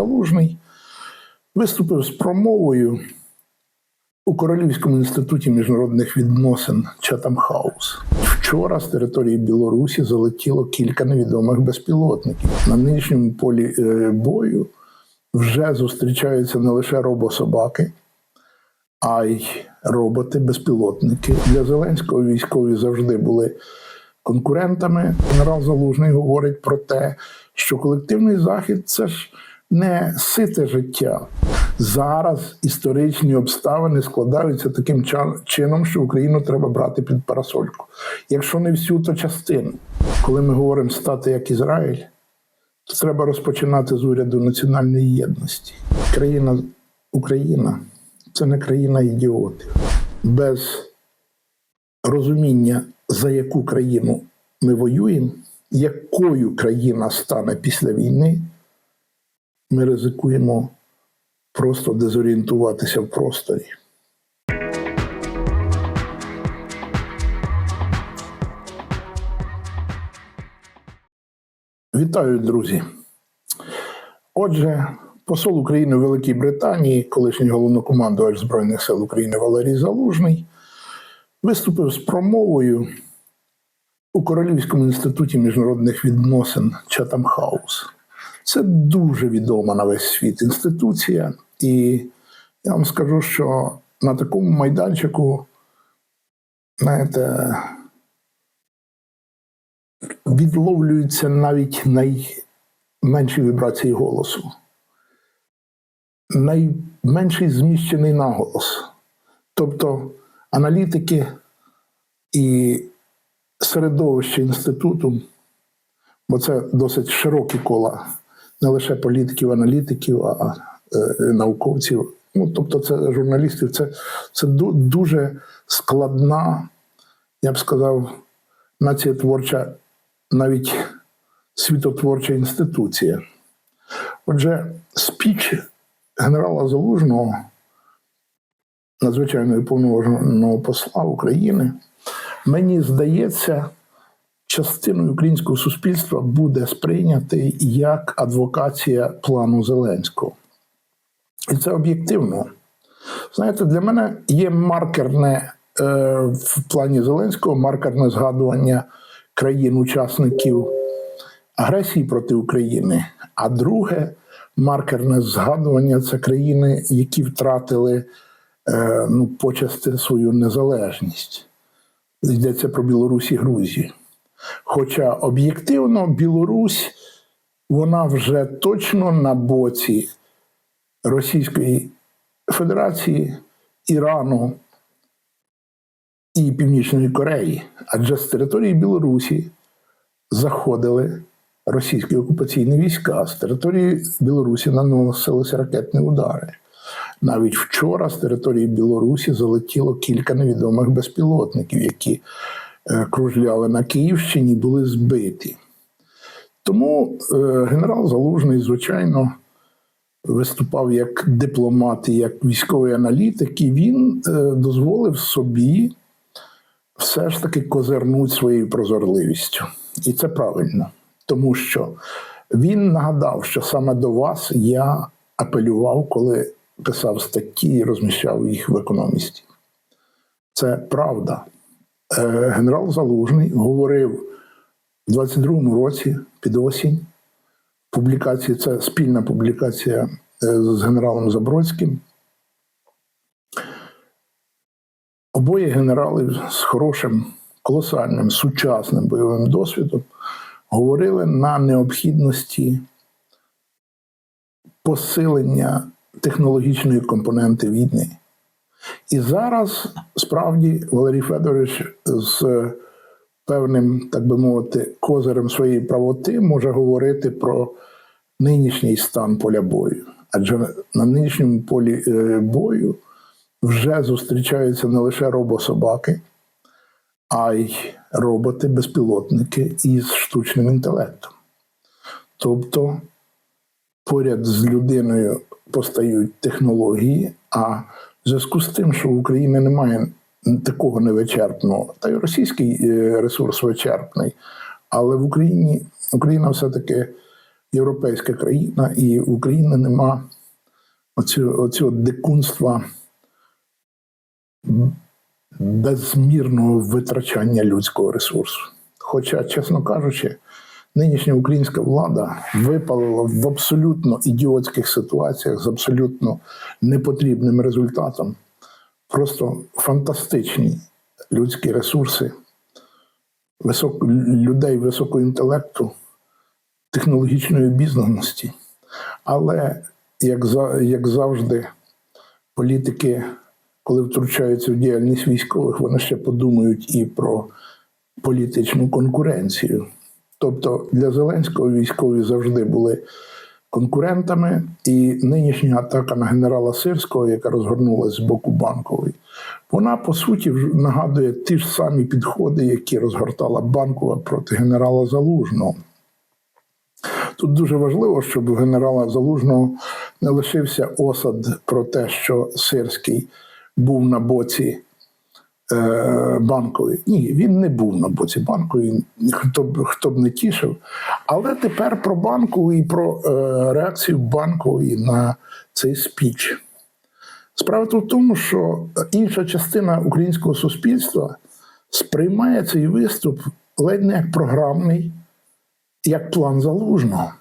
Залужний виступив з промовою у Королівському інституті міжнародних відносин Чатам Хаус. Вчора з території Білорусі залетіло кілька невідомих безпілотників. На нинішньому полі е, бою вже зустрічаються не лише робособаки, а й роботи-безпілотники. Для Зеленського військові завжди були конкурентами. Генерал Залужний говорить про те, що колективний захід це ж не сите життя. Зараз історичні обставини складаються таким чином, що Україну треба брати під парасольку. Якщо не всю, то частину. Коли ми говоримо стати як Ізраїль, то треба розпочинати з уряду національної єдності. Країна Україна це не країна ідіотів. Без розуміння, за яку країну ми воюємо, якою країна стане після війни, ми ризикуємо просто дезорієнтуватися в просторі. Вітаю, друзі. Отже, посол України в Великій Британії, колишній головнокомандувач Збройних сил України Валерій Залужний, виступив з промовою у Королівському інституті міжнародних відносин Чатам Хаус. Це дуже відома на весь світ інституція, і я вам скажу, що на такому майданчику, знаєте, відловлюються навіть найменші вібрації голосу, найменший зміщений наголос. Тобто аналітики і середовище інституту, бо це досить широкі кола не лише політиків, аналітиків, а е, науковців. Ну, тобто, це журналістів, це, це дуже складна, я б сказав, націєтворча, навіть світотворча інституція. Отже, спіч генерала Залужного, надзвичайного і повноваженого посла України, мені здається, частиною українського суспільства буде сприйнятий як адвокація плану Зеленського. І це об'єктивно. Знаєте, для мене є маркерне е, в плані Зеленського маркерне згадування країн-учасників агресії проти України. А друге маркерне згадування це країни, які втратили е, ну, почасти свою незалежність. Йдеться про Білорусь і Грузію. Хоча об'єктивно Білорусь вона вже точно на боці Російської Федерації, Ірану і Північної Кореї. Адже з території Білорусі заходили російські окупаційні війська, з території Білорусі наносилися ракетні удари. Навіть вчора з території Білорусі залетіло кілька невідомих безпілотників, які кружляли на Київщині, були збиті. Тому е, генерал Залужний, звичайно, виступав як дипломат і як військовий аналітик, і він е, дозволив собі все ж таки козирнути своєю прозорливістю. І це правильно, тому що він нагадав, що саме до вас я апелював, коли писав статті і розміщав їх в економісті. Це правда. Е, Генерал Залужний говорив у 22-му році під осінь. Публікації це спільна публікація е, з генералом Забродським. Обоє генерали з хорошим, колосальним, сучасним бойовим досвідом говорили на необхідності посилення технологічної компоненти війни. І зараз справді Валерій Федорович з певним, так би мовити, козирем своєї правоти може говорити про нинішній стан поля бою. Адже на нинішньому полі е, бою вже зустрічаються не лише робособаки, а й роботи-безпілотники із штучним інтелектом. Тобто поряд з людиною постають технології, а зв'язку з тим, що в Україні немає такого невичерпного, та й російський е, ресурс вичерпний, але в Україні Україна все-таки європейська країна, і в Україні нема оцього, оцього дикунства безмірного витрачання людського ресурсу. Хоча, чесно кажучи, нинішня українська влада випалила в абсолютно ідіотських ситуаціях з абсолютно непотрібним результатом просто фантастичні людські ресурси висок, людей високого інтелекту, технологічної обізнаності. Але, як, за, як завжди, політики, коли втручаються в діяльність військових, вони ще подумають і про політичну конкуренцію. Тобто для Зеленського військові завжди були конкурентами, і нинішня атака на генерала Сирського, яка розгорнулася з боку банкової, вона по суті нагадує ті ж самі підходи, які розгортала банкова проти генерала Залужного. Тут дуже важливо, щоб у генерала Залужного не лишився осад про те, що Сирський був на боці е, банкової. Ні, він не був на боці банкової, хто б, хто б не тішив. Але тепер про банкову і про е, реакцію банкової на цей спіч. Справа в тому, що інша частина українського суспільства сприймає цей виступ ледь не як програмний, як план залужного.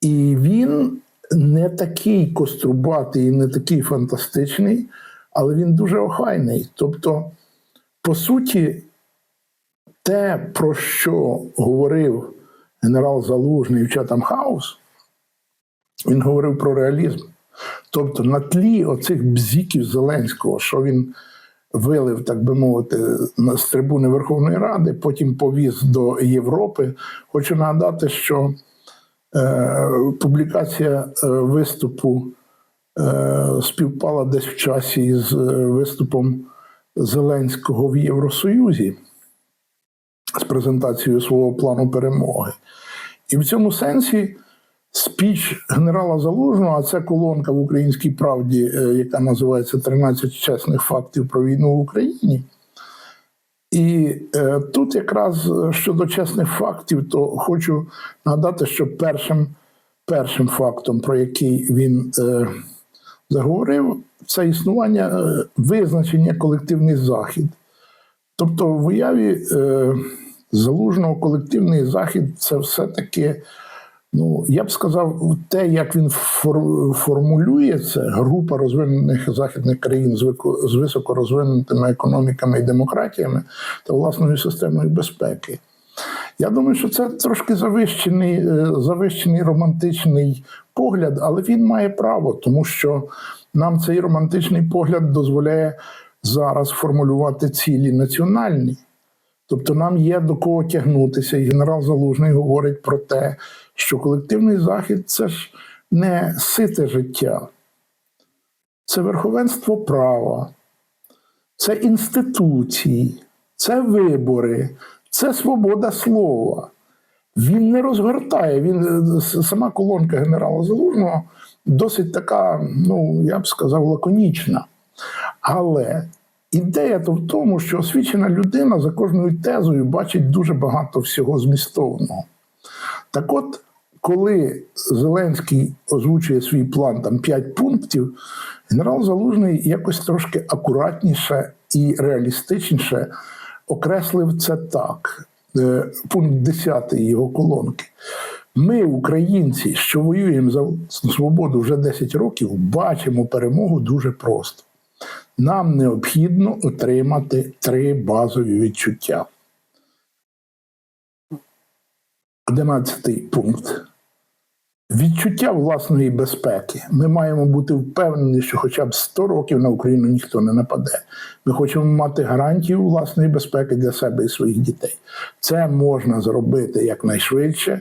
І він не такий кострубатий, не такий фантастичний, але він дуже охайний. Тобто, по суті, те, про що говорив генерал Залужний в Чатам Хаус, він говорив про реалізм. Тобто, на тлі оцих бзіків Зеленського, що він вилив, так би мовити, з трибуни Верховної Ради, потім повіз до Європи. Хочу нагадати, що е, публікація е, виступу співпала десь в часі з е, виступом Зеленського в Євросоюзі з презентацією свого плану перемоги. І в цьому сенсі спіч генерала Залужного, а це колонка в українській правді, е, яка називається «13 чесних фактів про війну в Україні. І е, тут якраз е, щодо чесних фактів, то хочу нагадати, що першим, першим фактом, про який він е, заговорив, це існування е, визначення колективний захід. Тобто, в уяві е, залужного колективний захід це все-таки, ну, я б сказав, те, як він фор- формулює це, група розвинених західних країн з високорозвинутими економіками і демократіями та власною системою безпеки. Я думаю, що це трошки завищений, е, завищений романтичний погляд, але він має право, тому що нам цей романтичний погляд дозволяє зараз формулювати цілі національні. Тобто нам є до кого тягнутися, і генерал Залужний говорить про те, що колективний захід це ж не сите життя, це верховенство права, це інституції, це вибори, це свобода слова. Він не розгортає. Він е, сама колонка генерала Залужного досить така, ну я б сказав, лаконічна. Але ідея то в тому, що освічена людина за кожною тезою бачить дуже багато всього змістовного. Так от, коли Зеленський озвучує свій план там 5 пунктів, генерал Залужний якось трошки акуратніше і реалістичніше окреслив це так. Е, Пункт 10 його колонки. Ми, українці, що воюємо за свободу вже 10 років, бачимо перемогу дуже просто. Нам необхідно отримати три базові відчуття. Одинадцятий пункт. Відчуття власної безпеки. Ми маємо бути впевнені, що хоча б 100 років на Україну ніхто не нападе. Ми хочемо мати гарантію власної безпеки для себе і своїх дітей. Це можна зробити якнайшвидше,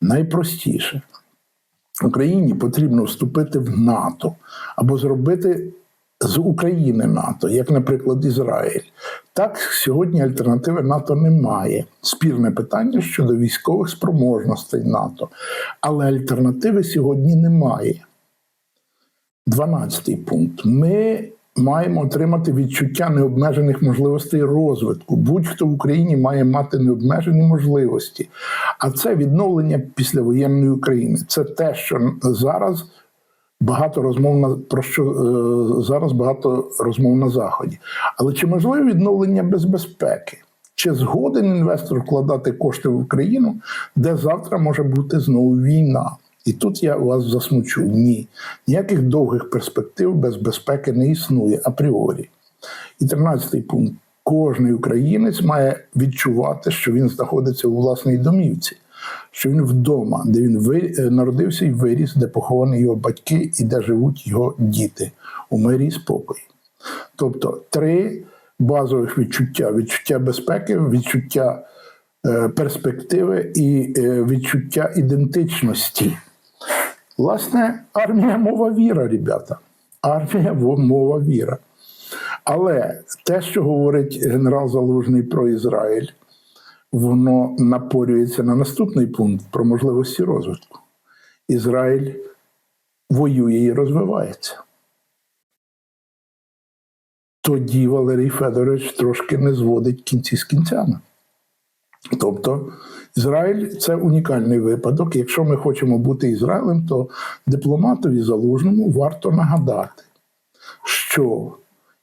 найпростіше. Україні потрібно вступити в НАТО або зробити з України НАТО, як, наприклад, Ізраїль. Так, сьогодні альтернативи НАТО немає. Спірне питання щодо військових спроможностей НАТО. Але альтернативи сьогодні немає. Дванадцятий пункт. Ми маємо отримати відчуття необмежених можливостей розвитку. Будь-хто в Україні має мати необмежені можливості. А це відновлення післявоєнної України. Це те, що зараз багато розмов на про що е, зараз багато розмов на заході. Але чи можливе відновлення без безпеки? Чи згоден інвестор вкладати кошти в Україну, де завтра може бути знову війна? І тут я вас засмучу. Ні. Ніяких довгих перспектив без безпеки не існує апріорі. І 13 пункт. Кожний українець має відчувати, що він знаходиться у власній домівці, що він вдома, де він е, народився і виріс, де поховані його батьки і де живуть його діти у мирі і спокої. Тобто три базових відчуття: відчуття безпеки, відчуття е, перспективи і е, відчуття ідентичності. Власне, армія мова віра, ребята. Армія мова віра. Але те, що говорить генерал Залужний про Ізраїль, воно напорюється на наступний пункт про можливості розвитку. Ізраїль воює і розвивається. Тоді Валерій Федорович трошки не зводить кінці з кінцями. Тобто Ізраїль це унікальний випадок. Якщо ми хочемо бути Ізраїлем, то дипломатові залужному варто нагадати, що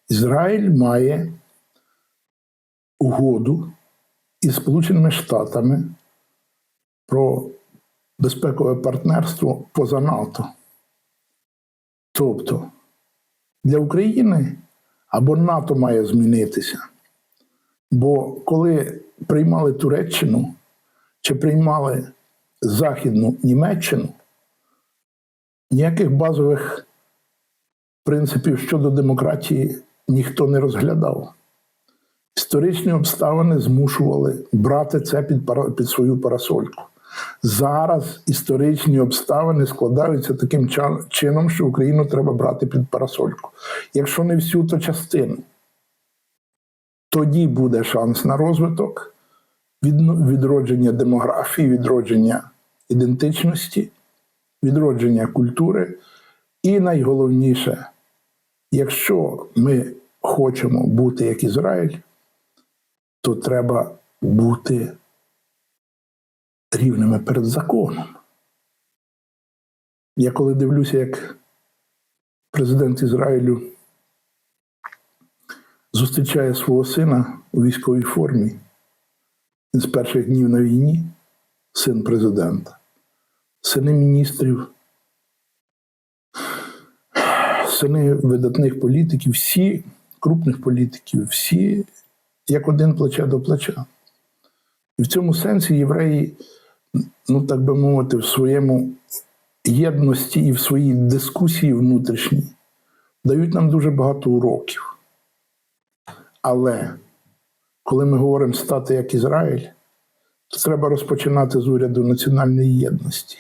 Ізраїль має угоду із Сполученими Штатами про безпекове партнерство поза НАТО. Тобто для України або НАТО має змінитися. Бо коли приймали Туреччину чи приймали Західну Німеччину, ніяких базових принципів щодо демократії ніхто не розглядав. Історичні обставини змушували брати це під, під свою парасольку. Зараз історичні обставини складаються таким чином, що Україну треба брати під парасольку. Якщо не всю, то частину тоді буде шанс на розвиток, відродження демографії, відродження ідентичності, відродження культури. І найголовніше, якщо ми хочемо бути як Ізраїль, то треба бути рівними перед законом. Я коли дивлюся, як президент Ізраїлю зустрічає свого сина у військовій формі. Він з перших днів на війні, син президента, сини міністрів, сини видатних політиків, всі крупних політиків, всі як один плече до плеча. І в цьому сенсі євреї, ну так би мовити, в своєму єдності і в своїй дискусії внутрішній дають нам дуже багато уроків. Але коли ми говоримо стати як Ізраїль, то треба розпочинати з уряду національної єдності.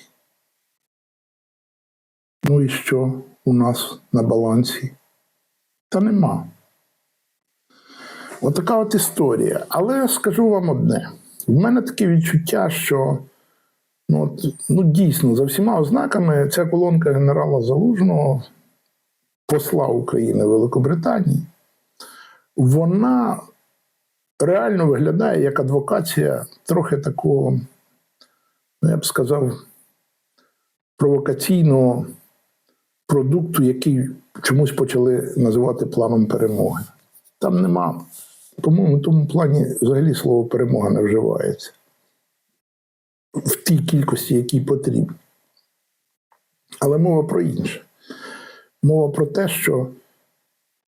Ну і що у нас на балансі? Та нема. Отака от історія. Але скажу вам одне: в мене таке відчуття, що ну, от, ну дійсно за всіма ознаками ця колонка генерала Залужного, посла України Великобританії, вона реально виглядає як адвокація трохи такого, ну, я б сказав, провокаційного продукту, який чомусь почали називати планом перемоги. Там нема, по-моєму, в тому плані взагалі слово перемога не вживається в тій кількості, якій потрібно. Але мова про інше. Мова про те, що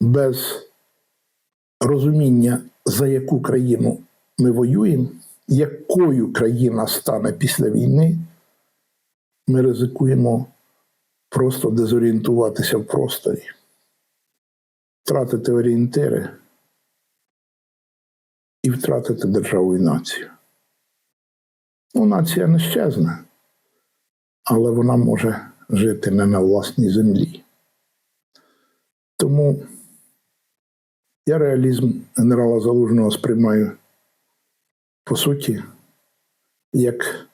без розуміння, за яку країну ми воюємо, якою країна стане після війни, ми ризикуємо просто дезорієнтуватися в просторі, втратити орієнтири і втратити державу і націю. Ну, нація не щезне, але вона може жити не на власній землі. Тому я реалізм генерала Залужного сприймаю по суті як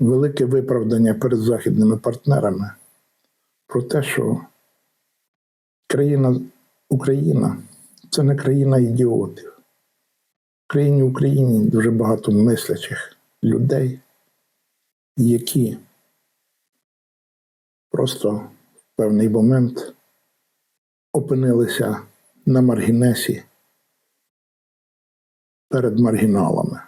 велике виправдання перед західними партнерами про те, що країна Україна це не країна ідіотів. В країні Україні дуже багато мислячих людей, які просто в певний момент опинилися на маргінесі перед маргіналами.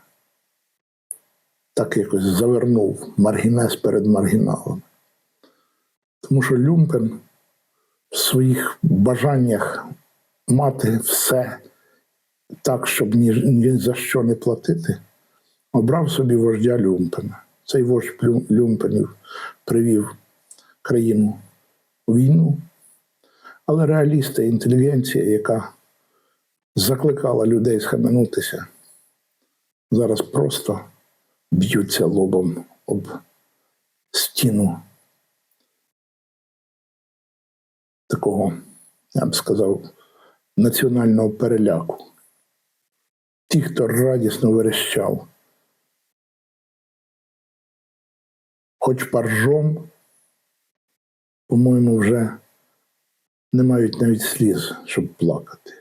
Так якось завернув маргінес перед маргіналами. Тому що Люмпен в своїх бажаннях мати все так, щоб ні, ні за що не платити, обрав собі вождя Люмпена. Цей вождь Люмпенів привів країну у війну, але реалісти, інтелігенція, яка закликала людей схаменутися, зараз просто б'ються лобом об стіну такого, я б сказав, національного переляку. Ті, хто радісно верещав, хоч паржом, по-моєму, вже не мають навіть сліз, щоб плакати.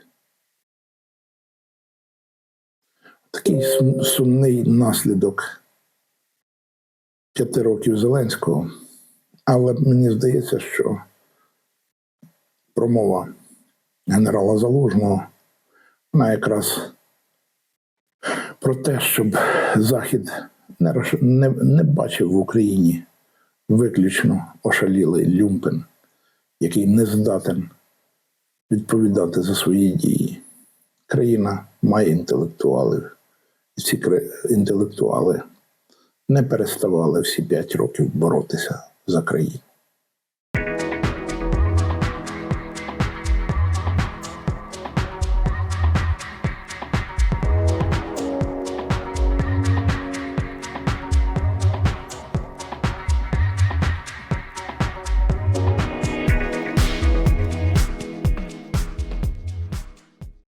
Такий сумний наслідок п'яти років Зеленського. Але мені здається, що промова генерала Залужного, вона якраз про те, щоб Захід не, не, не бачив в Україні виключно ошалілий люмпен, який не здатен відповідати за свої дії. Країна має інтелектуалів, ці інтелектуали не переставали всі п'ять років боротися за країну.